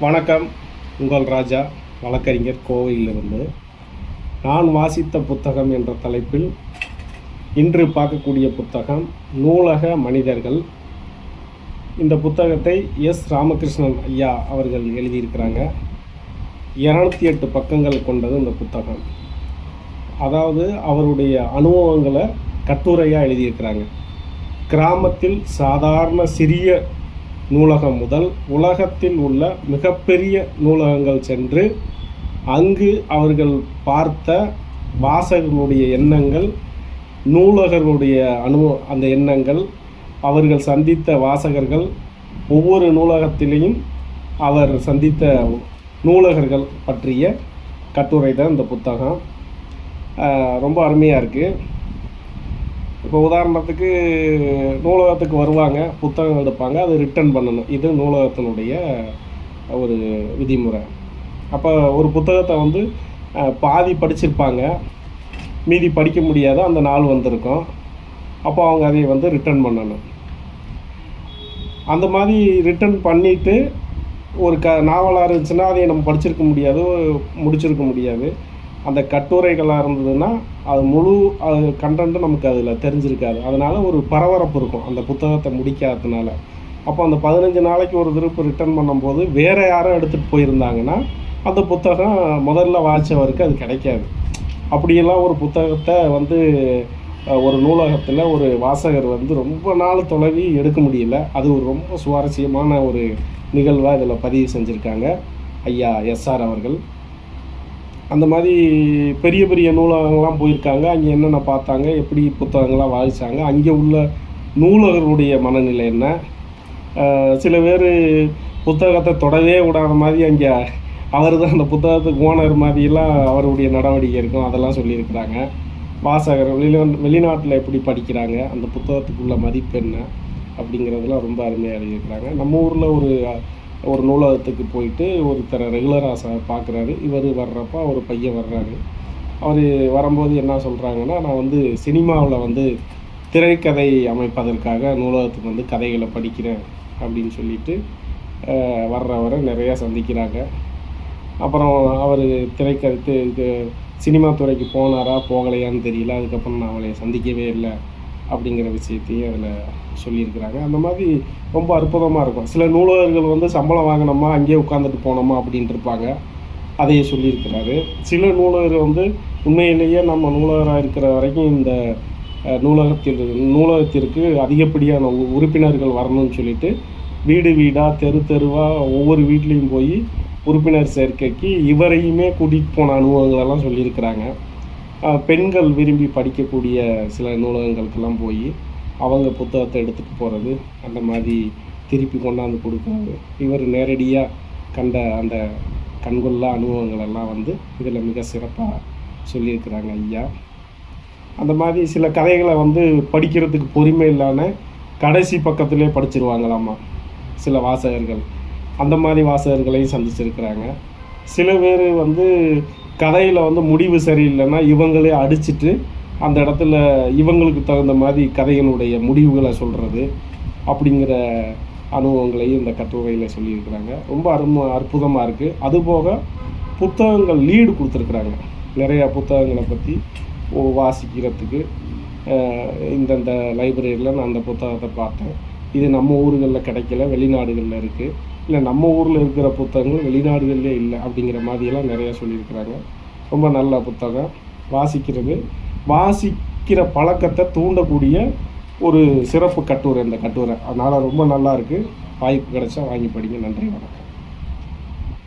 வணக்கம். உங்கள் ராஜா வழக்கறிஞர் கோவையிலிருந்து. நான் வாசித்த புத்தகம் என்ற தலைப்பில் இன்று பார்க்கக்கூடிய புத்தகம் நூலக மனிதர்கள். இந்த புத்தகத்தை எஸ். ராமகிருஷ்ணன் ஐயா அவர்கள் எழுதியிருக்கிறாங்க. இரநூத்தி எட்டு பக்கங்கள் கொண்டது இந்த புத்தகம். அதாவது அவருடைய அனுபவங்களை கட்டுரையாக எழுதியிருக்கிறாங்க. கிராமத்தில் சாதாரண சிறிய நூலகம் முதல் உலகத்தில் உள்ள மிகப்பெரிய நூலகங்கள் சென்று அங்கு அவர்கள் பார்த்த வாசகர்களுடைய எண்ணங்கள் நூலகர்களுடைய அனு அந்த எண்ணங்கள் அவர்கள் சந்தித்த வாசகர்கள் ஒவ்வொரு நூலகத்திலையும் அவர் சந்தித்த நூலகர்கள் பற்றிய கட்டுரை தான் இந்த புத்தகம். ரொம்ப அருமையாக இருக்குது இப்போ உதாரணத்துக்கு நூலகத்துக்கு வருவாங்க புத்தகம் எடுப்பாங்க அது ரிட்டர்ன் பண்ணணும். இது நூலகத்தினுடைய ஒரு விதிமுறை. அப்போ ஒரு புத்தகத்தை வந்து பாதி படிச்சிருப்பாங்க. மீதி படிக்க முடியாத அந்த நாள் வந்திருக்கும். அப்போ அவங்க அதை வந்து ரிட்டர்ன் பண்ணணும். அந்த மாதிரி ரிட்டர்ன் பண்ணிவிட்டு ஒரு க நாவலாக இருந்துச்சுன்னா அதை நம்ம படிச்சிருக்க முடியாது முடிச்சிருக்க முடியாது. அந்த கட்டுரைகளாக இருந்ததுன்னா அது முழு அது கண்டென்ட்டும் நமக்கு அதில் தெரிஞ்சிருக்காது. அதனால் ஒரு பரபரப்பு இருக்கும் அந்த புத்தகத்தை முடிக்காததுனால. அப்போ அந்த பதினஞ்சு நாளைக்கு ஒரு திருப்பு ரிட்டர்ன் பண்ணும்போது வேறு யாரும் எடுத்துகிட்டு போயிருந்தாங்கன்னா அந்த புத்தகம் முதல்ல வாய்ச்சவருக்கு அது கிடைக்காது. அப்படியெல்லாம் ஒரு புத்தகத்தை வந்து ஒரு நூலகத்தில் ஒரு வாசகர் வந்து ரொம்ப நாள் தொலைவி எடுக்க முடியல. அது ஒரு ரொம்ப சுவாரஸ்யமான ஒரு நிகழ்வாக இதில் பதிவு செஞ்சுருக்காங்க. ஐயா எஸ்ஆர் அவர்கள். அந்த மாதிரி பெரிய பெரிய நூலகங்கள்லாம் போயிருக்காங்க. அங்கே என்னென்ன பார்த்தாங்க? எப்படி புத்தகங்கள்லாம் வாசித்தாங்க அங்கே உள்ள நூலகர்களுடைய மனநிலை என்ன? சில பேர் புத்தகத்தை தொடவே விடாத மாதிரி அங்கே அவர் தான் அந்த புத்தகத்துக்கு ஓனர் மாதிரிலாம் அவருடைய நடவடிக்கை இருக்கும். அதெல்லாம் சொல்லியிருக்கிறாங்க. வாசகர் வெளி வெளிநாட்டில் எப்படி படிக்கிறாங்க? அந்த புத்தகத்துக்குள்ள மதிப்பு என்ன அப்படிங்கிறதுலாம் ரொம்ப அருமையாக எழுதியிருக்கிறாங்க. நம்ம ஊரில் ஒரு ஒரு நூலகத்துக்கு போயிட்டு ஒருத்தரை ரெகுலராக ச பார்க்குறாரு. இவர் வர்றப்ப ஒரு பையன் வர்றாரு. அவர் வரும்போது என்ன சொல்கிறாங்கன்னா நான் வந்து சினிமாவில் வந்து திரைக்கதை அமைப்பதற்காக நூலகத்துக்கு வந்து கதைகளை படிக்கிறேன் அப்படின்னு சொல்லிட்டு வர்றவரை நிறையா சந்திக்கிறாங்க. அப்புறம் அவர் திரைக்கதை சினிமா துறைக்கு போனாரா போகலையான்னு தெரியல. அதுக்கப்புறம் நான் அவளை சந்திக்கவே இல்லை. அப்படிங்கிற விஷயத்தையும் அதில் சொல்லியிருக்கிறாங்க. அந்த மாதிரி ரொம்ப அற்புதமாக இருக்கும். சில நூலகர்கள் வந்து சம்பளம் வாங்கினோமா அங்கேயே உட்காந்துட்டு போனோமா அப்படின்ட்டு இருப்பாங்க அதையே சொல்லியிருக்கிறாரு. சில நூலகர் வந்து உண்மையிலேயே நம்ம நூலகராக இருக்கிற வரைக்கும் இந்த நூலகத்தில் நூலகத்திற்கு அதிகப்படியான உ- உறுப்பினர்கள் வரணும்னு சொல்லிட்டு வீடு வீடாக தெரு தெருவாக ஒவ்வொரு வீட்லேயும் போய் உறுப்பினர் சேர்க்கைக்கு இவரையுமே கூட்டிகிட்டு போன அனுபவங்களெல்லாம் சொல்லியிருக்கிறாங்க. பெண்கள் விரும்பி படிக்கக்கூடிய சில நூலகங்களுக்கெல்லாம் போய் அவங்க புத்தகத்தை எடுத்துகிட்டு போகிறது அந்த மாதிரி திருப்பி கொண்டாந்து கொடுக்குறது. இவர் நேரடியாக கண்ட அந்த கண்கொள்ளா அனுபவங்கள் எல்லாம் வந்து இதில் மிக சிறப்பாக சொல்லியிருக்கிறாங்க ஐயா. அந்த மாதிரி சில கதைகளை வந்து படிக்கிறதுக்கு பொறுமை இல்லாமல் கடைசி பக்கத்துலேயே படிச்சிருவாங்களாமா சில வாசகர்கள். அந்த மாதிரி வாசகர்களையும் சந்திச்சிருக்கிறாங்க. சில பேர் வந்து கதையில் வந்து முடிவு சரியில்லைன்னா இவங்களே அடிச்சுட்டு அந்த இடத்துல இவங்களுக்கு தகுந்த மாதிரி கதையினுடைய முடிவுகளை சொல்கிறது அப்படிங்கிற அனுபவங்களையும் இந்த கட்டுரையில் சொல்லியிருக்கிறாங்க. ரொம்ப அரும அற்புதமாக இருக்குது அதுபோக புத்தகங்கள் லீடு கொடுத்துருக்குறாங்க. நிறையா புத்தகங்களை பற்றி வாசிக்கிறதுக்கு இந்தந்த லைப்ரரியில் நான் அந்த புத்தகத்தை பார்த்தேன். இது நம்ம ஊர்களில் கிடைக்கல வெளிநாடுகளில் இருக்குது இல்லை நம்ம ஊரில் இருக்கிற புத்தகங்கள் வெளிநாடுகளிலே இல்லை அப்படிங்கிற மாதிரியெல்லாம் நிறையா சொல்லியிருக்கிறாங்க. ரொம்ப நல்ல புத்தகம். வாசிக்கிறது. வாசிக்கிற பழக்கத்தை தூண்டக்கூடிய ஒரு சிறப்பு கட்டுரை இந்த கட்டுரை. அதனால் ரொம்ப நல்லா இருக்குது வாய்ப்பு கிடைச்சா வாங்கி படிங்க. நன்றி வணக்கம்.